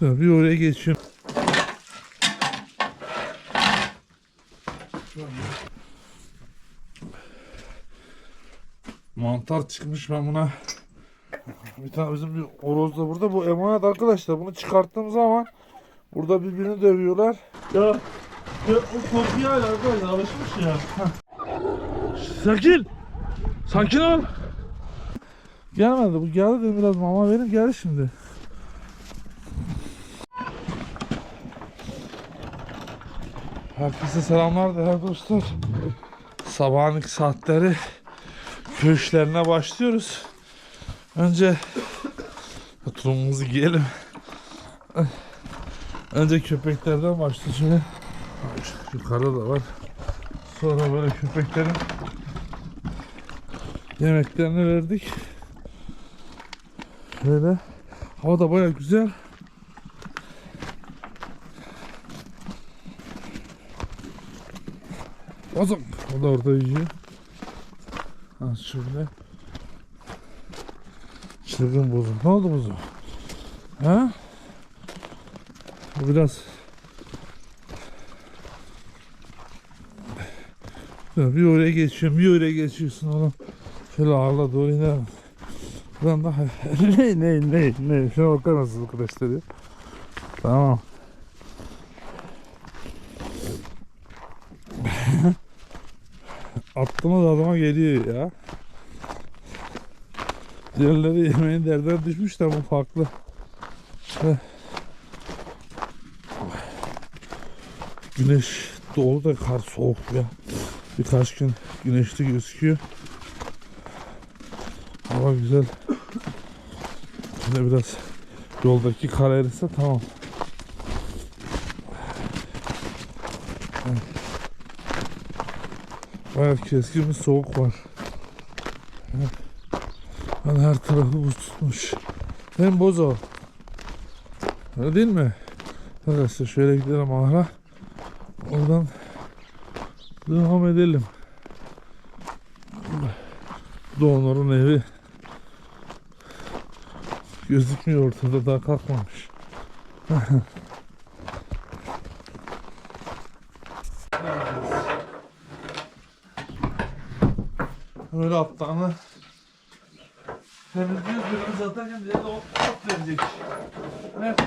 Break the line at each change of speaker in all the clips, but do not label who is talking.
Dur, bir oraya geçiyorum. Mantar çıkmış ben buna. Bir tane bizim bir horoz da burada. Bu emanet arkadaşlar. Bunu çıkarttığım zaman burada birbirini dövüyorlar.
Ya, ya o korkuya hala arkadaşlar alışmış ya.
Sakin. Sakin ol. Gelmedi. Bu geldi dedim biraz mama verin. Geldi şimdi. Herkese selamlar değerli dostlar. Sabahın ilk saatleri köşklerine başlıyoruz. Önce tulumumuzu giyelim. Önce köpeklerden başlıyoruz. Yukarıda da var. Sonra böyle köpeklerin yemeklerini verdik. Şöyle. Hava da baya güzel. Ozan. O da orada yiyor. Ha şöyle. Çılgın buzum. Ne oldu buzum? Ha? Bu biraz bir oraya geçiyorum, bir oraya geçiyorsun oğlum. Şöyle ağırla doğru iner. Buradan da ne ne ne ne şuna bakar mısınız arkadaşlar ya? Tamam. Attığımız adama geliyor ya. Diğerleri yemeğin derden düşmüş de bu farklı. Güneş doğu da kar soğuk ya. Birkaç gün güneşli gözüküyor. Hava güzel. Şimdi biraz yoldaki kar erirse tamam. Bayağı keskin bir soğuk var. Ben her tarafı buz tutmuş. Hem bozo. Öyle değil mi? Arkadaşlar şöyle gidelim ahıra. Oradan devam edelim. Doğanların evi gözükmüyor ortada daha kalkmamış. Böyle aptağını temizliyoruz birimiz zaten diye de ot, ot verecek. Evet.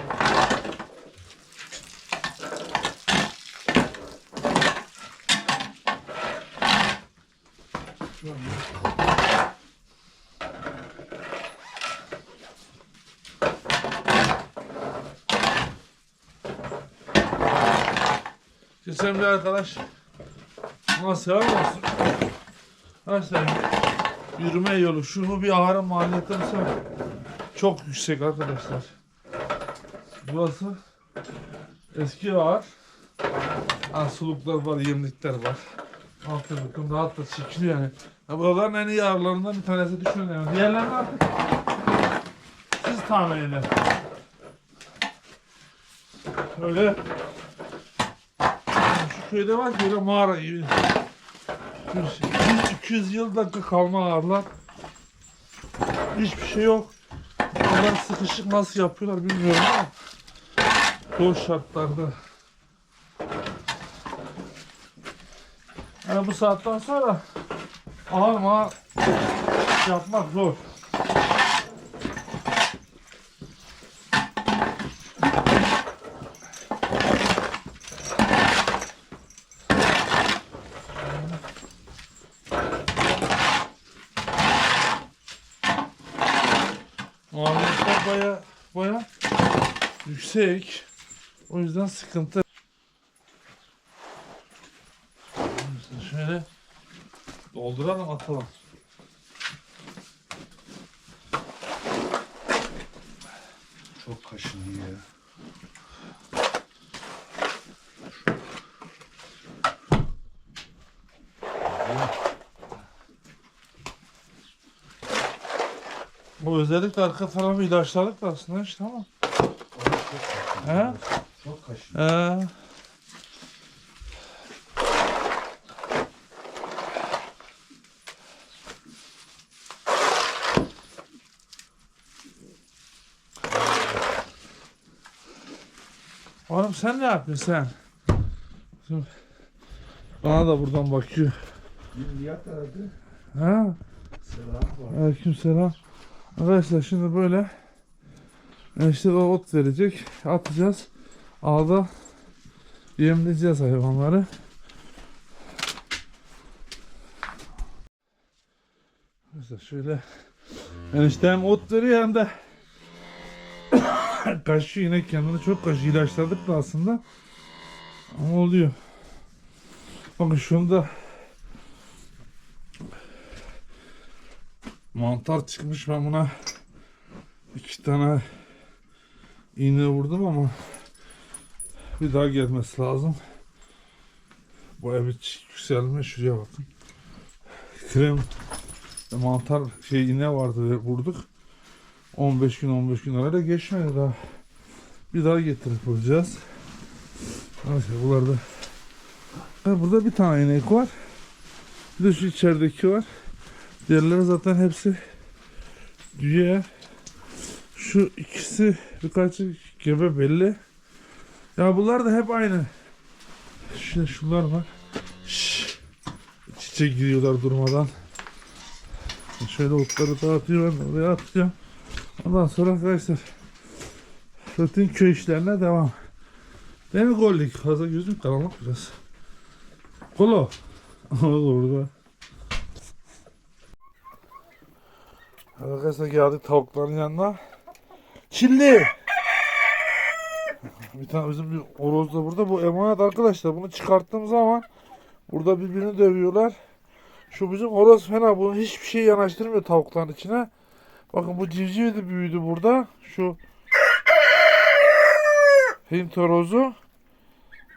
Geçen bir arkadaş buna selam olsun. Arkadaşlar yürüme yolu şunu bir ahara maliyeti mesela çok yüksek arkadaşlar. Burası eski ahır. Ha, suluklar var, yemlikler var. Altı bakın rahat da çekiliyor yani. Ya buraların en iyi ağırlarından bir tanesi düşünün yani. Diğerlerini artık siz tahmin edin. Öyle şu köyde var ki öyle mağara gibi. 200 yılda kalma ağırlar. Hiçbir şey yok. Onlar sıkışık nasıl yapıyorlar bilmiyorum ama zor şartlarda. Yani bu saatten sonra ağır mağar yapmak zor. Baya baya yüksek. O yüzden sıkıntı. Şöyle dolduralım atalım.
Çok kaşınıyor.
Bu özellikle arka tarafı ilaçladık da aslında işte ama. He?
Çok kaşınıyor.
Ee, Oğlum sen ne yapıyorsun sen? Şimdi Bana da buradan bakıyor.
Nihat aradı.
Ha?
Selam var.
Aleyküm selam. Arkadaşlar şimdi böyle e, işte o ot verecek. Atacağız. Ağda yemleyeceğiz hayvanları. Arkadaşlar şöyle enişte hem ot veriyor hem de kaşıyor yine kendini çok kaşıyor. İlaçladık da aslında. Ama oluyor. Bakın şunda mantar çıkmış ben buna iki tane iğne vurdum ama bir daha gelmesi lazım. Baya bir yükselme şuraya bakın. Krem mantar şey iğne vardı ve vurduk. 15 gün 15 gün arayla geçmedi daha. Bir daha getirip vuracağız. Neyse buralarda Ha, burada bir tane inek var. Bir de şu içerideki var. Diğerleri zaten hepsi düğe. Şu ikisi birkaçı gebe belli. Ya bunlar da hep aynı. Şu şunlar var. Şşş. Çiçek giriyorlar durmadan. Şöyle otları dağıtıyor ben oraya atacağım. Ondan sonra arkadaşlar rutin köy işlerine devam. Değil mi Gollik? Fazla gözüm karanlık biraz. Kolo. Orada. Arkadaşlar geldik tavukların yanına. Çilli. Bir tane bizim bir horoz da burada. Bu emanet arkadaşlar. Bunu çıkarttığım zaman burada birbirini dövüyorlar. Şu bizim horoz fena. Bunu hiçbir şey yanaştırmıyor tavukların içine. Bakın bu civciv de büyüdü burada. Şu Hint horozu.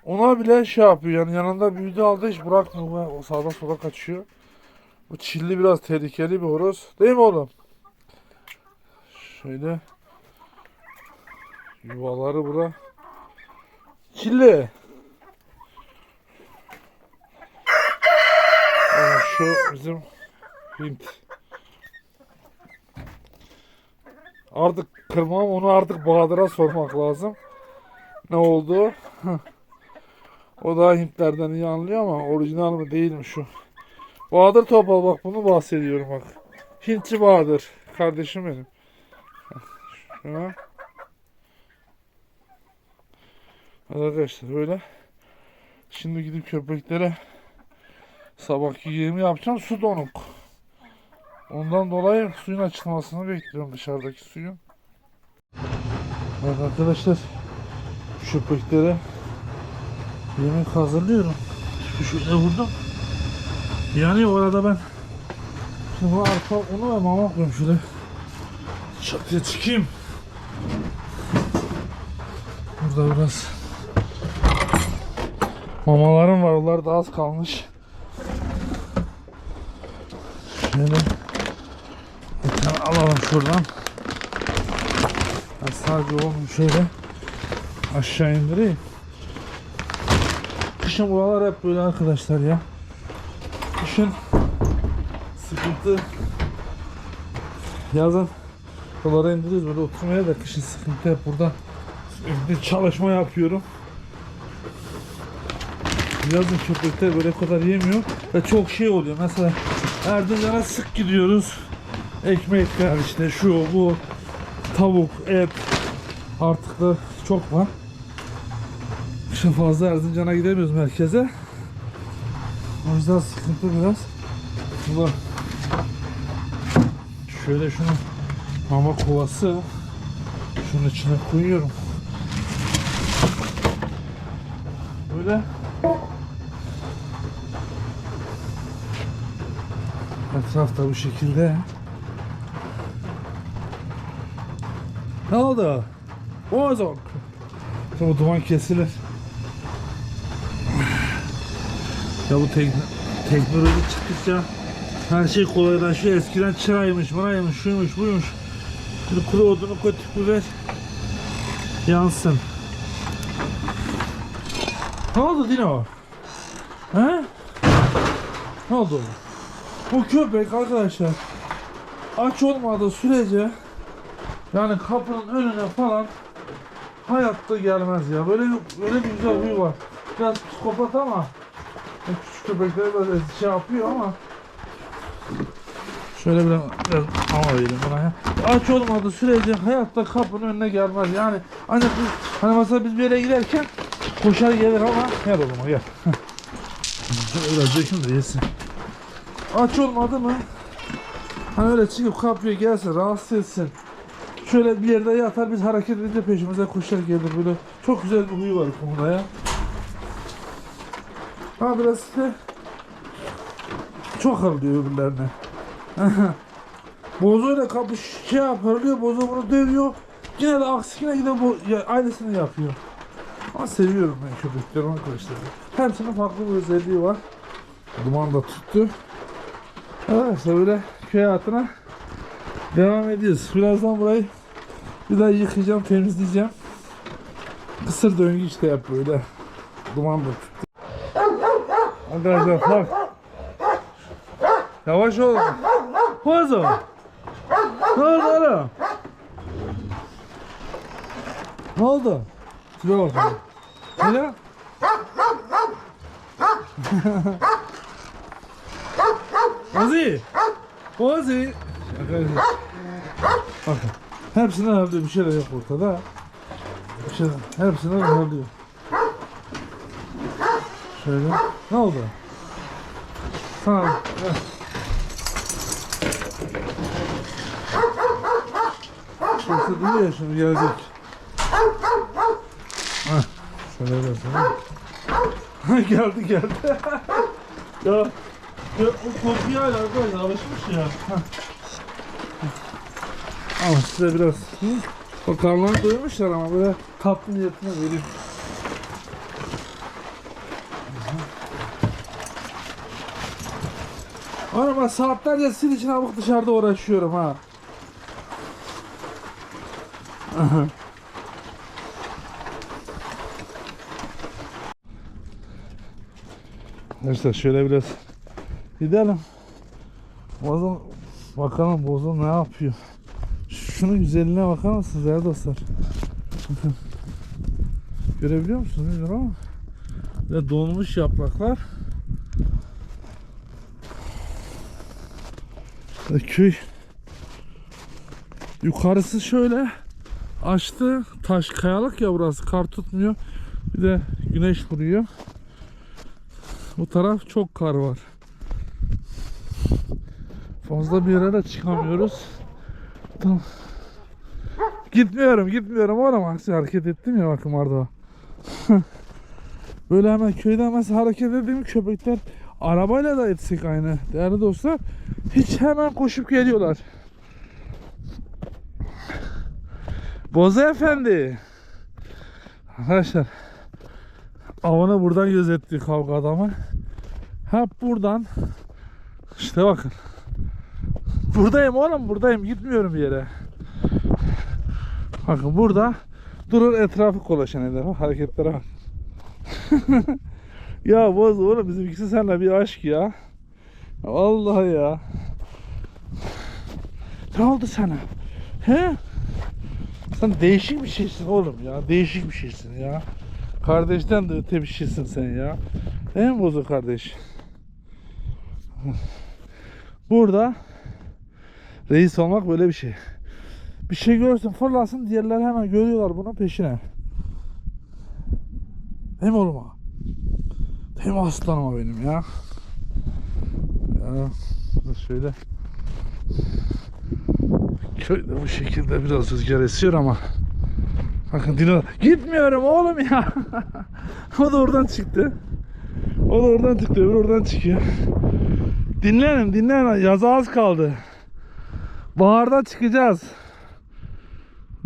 Ona bile şey yapıyor yani yanında büyüdüğü halde hiç bırakmıyor. O sağdan sola kaçıyor. Bu çilli biraz tehlikeli bir horoz. Değil mi oğlum? Şöyle. Yuvaları bura. Çilli. Aa, şu bizim Hint. Artık kırmam onu artık Bahadır'a sormak lazım. Ne oldu? O da Hintlerden iyi anlıyor ama orijinal mi değil mi şu? Bahadır Topal bak bunu bahsediyorum bak. Hintçi Bahadır. Kardeşim benim. Şuna. Arkadaşlar böyle. Şimdi gidip köpeklere sabahki yemi yapacağım. Su donuk. Ondan dolayı suyun açılmasını bekliyorum dışarıdaki suyun. Evet arkadaşlar köpeklere yemek hazırlıyorum. Şöyle vurdum. Yani o arada ben şimdi arpa unu ve mama koyayım şöyle. Çatıya çıkayım. Burada biraz mamalarım var. Onlar da az kalmış. Şöyle bir alalım şuradan. Ben sadece onu şöyle aşağı indireyim. Kışın buralar hep böyle arkadaşlar ya. Kışın sıkıntı yazın buralara indiriyoruz böyle oturmaya da kışın sıkıntı hep burada sürekli çalışma yapıyorum. Yazın köpekler böyle kadar yemiyor ve çok şey oluyor. Mesela Erzincan'a sık gidiyoruz. Ekmekler işte şu bu tavuk, et artık da çok var. Kışın fazla Erzincan'a gidemiyoruz merkeze. O yüzden sıkıntı biraz. Bu şöyle şunu mama kovası şunun içine koyuyorum. Böyle etrafta bu şekilde. Ne oldu? Bozok. Sonra duman kesilir. Ya bu tek, teknoloji çıktıkça her şey kolaylaşıyor. Eskiden çıraymış, mıraymış, şuymuş, buymuş. Şimdi kuru odunu koy tüpü ver. Yansın. Ne oldu Dino? He? Ne oldu? Bu köpek arkadaşlar aç olmadığı sürece yani kapının önüne falan hayatta gelmez ya. Böyle böyle bir güzel huyu var. Biraz psikopat ama küçük köpekler biraz şey yapıyor ama Şöyle biraz, biraz hava vereyim buraya. Aç olmadığı sürece hayatta kapının önüne gelmez. Yani ancak biz, hani mesela biz bir yere giderken koşar gelir ama gel oğlum gel. Dökün de yesin. Aç olmadı mı? Hani öyle çıkıp kapıya gelsin, rahatsız etsin. Şöyle bir yerde yatar biz hareket edince peşimize koşar gelir böyle. Çok güzel bir huyu var konuda ya. Ha biraz işte çok ağırlıyor öbürlerine. Bozo ile kapış şey yapıyor, Bozo bunu dövüyor. Yine de aksi yine yine bu ya, aynısını yapıyor. Ama seviyorum ben köpekleri arkadaşlar. Hepsinin farklı bir özelliği var. Duman da tuttu. İşte böyle köy hayatına devam ediyoruz. Birazdan burayı bir daha yıkayacağım, temizleyeceğim. Kısır döngü işte yap böyle. Duman da tuttu. Arkadaşlar bak. Yavaş ol. Oldu oğlum? Ne oldu? Tipe bak. Öyle? Ozi. Ozi. Bakın. Hepsinden alıyor. Bir şeyler yok ortada. Bir şeyler. Hepsinden alıyor. Şöyle. Ne oldu? Tamam. Sesi duyuyor şimdi gelecek. Hah. Şöyle versene. geldi geldi.
Ya, ya o kokuya hala arkadaşlar alışmış ya.
Ama size biraz hı? o karnlarını doyurmuşlar ama böyle tatlı niyetine vereyim. Ama saatlerce sil için abuk dışarıda uğraşıyorum ha. Arkadaşlar şöyle biraz gidelim. Bozun bakalım bozun ne yapıyor. Şunun güzelliğine bakar mısınız değerli dostlar? Görebiliyor musunuz bilmiyorum ama ve donmuş yapraklar. Ve köy yukarısı şöyle açtı taş kayalık ya burası kar tutmuyor bir de güneş vuruyor bu taraf çok kar var fazla bir yere de çıkamıyoruz Tamam. Gitmiyorum, gitmiyorum. Aksi hareket ettim ya bakın orada. Böyle hemen köyden mesela hareket edeyim köpekler arabayla da etsek aynı. Değerli dostlar hiç hemen koşup geliyorlar. Boza efendi. Arkadaşlar avını buradan gözetti kavga adamı. Hep buradan. İşte bakın. Buradayım oğlum buradayım gitmiyorum bir yere. Bakın burada durur etrafı kolaşan eder. Hareketlere bak. ya boz oğlum bizimkisi seninle bir aşk ya. Vallahi ya. Ne oldu sana? He? Sen değişik bir şeysin oğlum ya. Değişik bir şeysin ya. Kardeşten de öte bir şeysin sen ya. Değil mi bozu kardeş? Burada Reis olmak böyle bir şey. Bir şey görsün fırlasın diğerleri hemen görüyorlar bunun peşine. Değil mi oğlum aslanıma benim ya? Ya şöyle. Köyde bu şekilde biraz rüzgar esiyor ama Bakın Dino gitmiyorum oğlum ya. o da oradan çıktı. O da oradan çıktı, öbür oradan çıkıyor. Dinlenin, dinlenin. Yaz az kaldı. Baharda çıkacağız.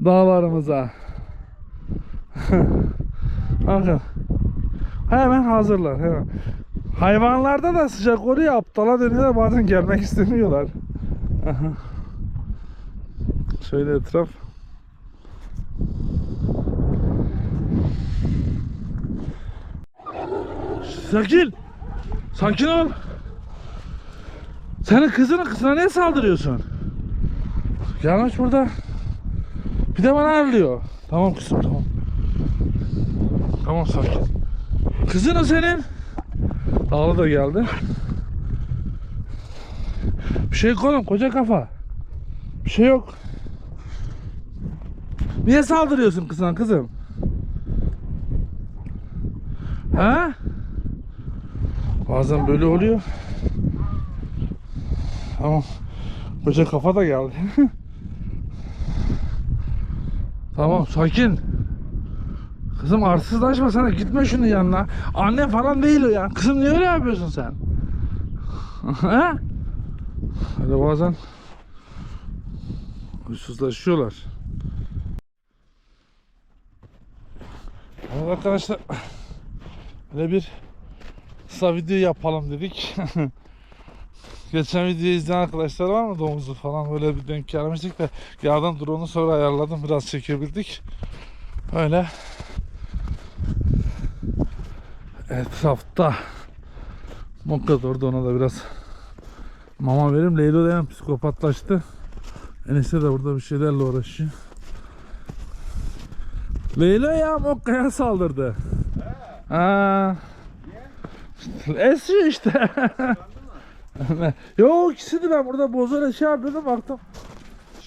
Dağlarımıza. Bakın. Hemen hazırlar. Hemen. Hayvanlarda da sıcak oluyor. Aptala dönüyorlar. Bazen gelmek istemiyorlar. Şöyle etraf. Sakin. Sakin ol. Senin kızının kızına niye saldırıyorsun? Yanlış burada. Bir de bana ağırlıyor. Tamam kızım tamam. Tamam sakin. Kızın o senin. Dağlı da geldi. Bir şey oğlum koca kafa. Bir şey yok. Niye saldırıyorsun kızına kızım? Ha? Bazen böyle oluyor. Tamam. Koca kafa da geldi. tamam sakin. Kızım arsızlaşma sana gitme şunun yanına. Anne falan değil o ya. Kızım niye öyle yapıyorsun sen? Öyle bazen huysuzlaşıyorlar. Evet arkadaşlar böyle bir kısa video yapalım dedik. Geçen videoyu izleyen arkadaşlar var mı domuzu falan böyle bir denk gelmiştik de yardan drone'u sonra ayarladım biraz çekebildik. Öyle etrafta Mokka orada ona da biraz mama verim. Leylo da yani psikopatlaştı. Enişte de burada bir şeylerle uğraşıyor. Leylo ya Mokka'ya saldırdı. Ha. Esiyor işte. Yok ikisiydi ben burada bozuyla şey yapıyordum baktım.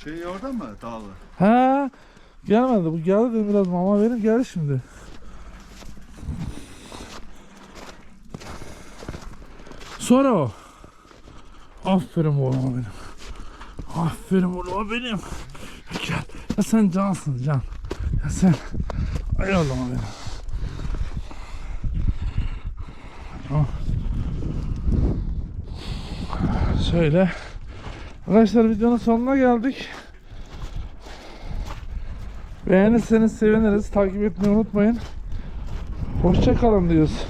Şey orada mı dağlı?
Ha gelmedi bu geldi dedim biraz mama verin geldi şimdi. Sonra o. Aferin oğluma benim. Aferin oğluma benim. Gel. Ya sen cansın can. Ya sen. Ay oğluma benim. Tamam. Şöyle. Arkadaşlar videonun sonuna geldik. Beğenirseniz seviniriz. Takip etmeyi unutmayın. Hoşça kalın diyoruz.